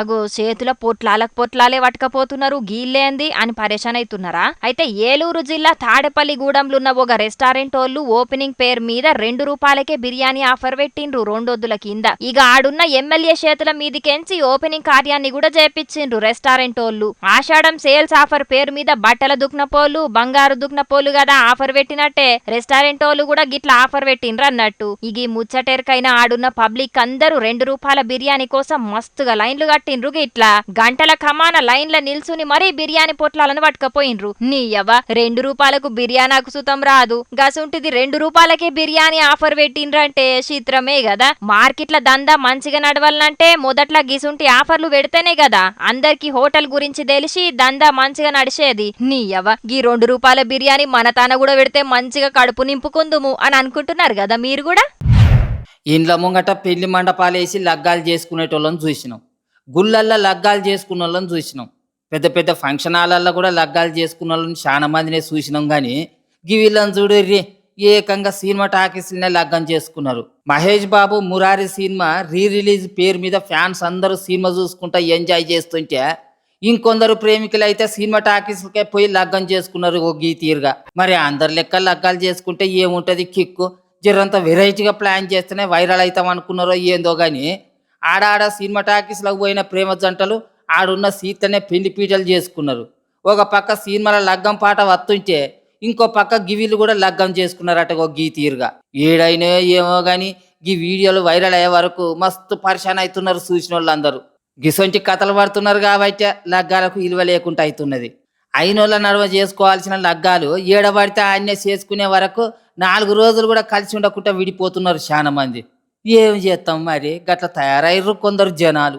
అగో చేతుల పొట్లాలకు పొట్లాలే పట్టుకపోతున్నారు. గీళ్ళేంది అని పరేషాన్ అవుతున్నారా అయితే ఏలూరు జిల్లా తాడేపల్లిగూడెంలో ఉన్న ఒక రెస్టారెంట్ వాళ్ళు ఓపెనింగ్ పేరు మీద రెండు రూపాయలకే బిర్యానీ ఆఫర్ పెట్టిండ్రు రెండొద్దుల కింద. ఇక ఆడున్న ఎమ్మెల్యే చేతుల మీదికెంచి ఓపెనింగ్ కార్యాన్ని కూడా చేపించిండ్రు రెస్టారెంట్ వాళ్ళు ఆషాఢం సేల్స్ ఆఫర్ పేరు మీద బట్టల దుక్నపోలు బంగారు దుక్నపోలు కదా ఆఫర్ పెట్టినట్టే రెస్టారెంట్ వాళ్ళు కూడా గిట్ల ఆఫర్ పెట్టిండ్రు అన్నట్టు ఇగి ముచ్చటేరకైనా ఆడున్న పబ్లిక్ అందరూ రెండు రూపాయల బిర్యానీ కోసం మస్తుగా లైన్లు కట్టిండ్రు గిట్లా. గంటల కమాన లైన్ల నిల్చుని మరీ బిర్యానీ పొట్లాలను పట్టుకపోయిండ్రు. నీయవ్వ రెండు రూపాయలకు బిర్యానాకు సుతం రాదు. గసుంటిది రెండు రూపాయలకే బిర్యానీ ఆఫర్ పెట్టిండ్రంటే చిత్రమే కదా మార్కెట్ల దందా మంచిగా నడవాలంటే మొదట్ల గిసుంటి ఆఫర్లు పెడితేనే కదా అందరికి హోటల్ గురించి తెలిసి దందా మంచిగా నడిచేది. నీయవ్వ గీ రెండు రూపాయల బిర్యానీ మన తాన కూడా పెడితే మంచిగా కడుపు నింపుకుందుము అని అనుకుంటున్నారు కదా మీరు కూడా? ఇండ్ల ముంగట పెళ్ళి మండపాలు వేసి లగ్గాలు చేసుకునేటోళ్ళని చూసినాం. గుళ్ళల్లో లగ్గాలు చేసుకున్న వాళ్ళని చూసినాం. పెద్ద పెద్ద ఫంక్షన్ హాలల్లో కూడా లగ్గాలు చేసుకున్న వాళ్ళని చాలా మందినే చూసినాం కానీ గివిళ్ళని చూడు ఏకంగా సినిమా టాకీస్లనే లగ్గం చేసుకున్నారు. Mahesh Babu Murari cinema re release పేరు మీద ఫ్యాన్స్ అందరూ సినిమా చూసుకుంటా ఎంజాయ్ చేస్తుంటే ఇంకొందరు ప్రేమికులు అయితే సినిమా టాకీస్కే పోయి లగ్గం చేసుకున్నారు ఓ గీ తీరుగా. మరి అందరి లెక్క లగ్గాలు చేసుకుంటే ఏముంటది కిక్కు? జరంత వెరైటీగా ప్లాన్ చేస్తేనే వైరల్ అవుతాం అనుకున్నారో ఏందో కానీ ఆడాడ సినిమా టాకీస్లకు పోయిన ప్రేమ జంటలు ఆడున్న సీతనే పెళ్ళి పీటలు చేసుకున్నారు. ఒక పక్క సినిమాల లగ్గం పాట వస్తుంటే ఇంకో పక్క గివిలు కూడా లగ్గం చేసుకున్నారట ఒక గీ తీరుగా. ఏడైనా ఏమో గాని గీ వీడియోలు వైరల్ అయ్యే వరకు మస్తు పరిశాన్ అవుతున్నారు చూసిన వాళ్ళందరూ గిసొంటి కథలు పడుతున్నారు కాబట్టి లగ్గాలకు విలువ లేకుండా అవుతున్నది. అయినోళ్ళ నడవ చేసుకోవాల్సిన లగ్గాలు ఏడబడితే ఆయన్నే చేసుకునే వరకు నాలుగు రోజులు కూడా కలిసి ఉండకుండా విడిపోతున్నారు చాలా మంది. ఏం చేస్తాం మరి? గట్ల తయారయ్యారు కొందరు జనాలు.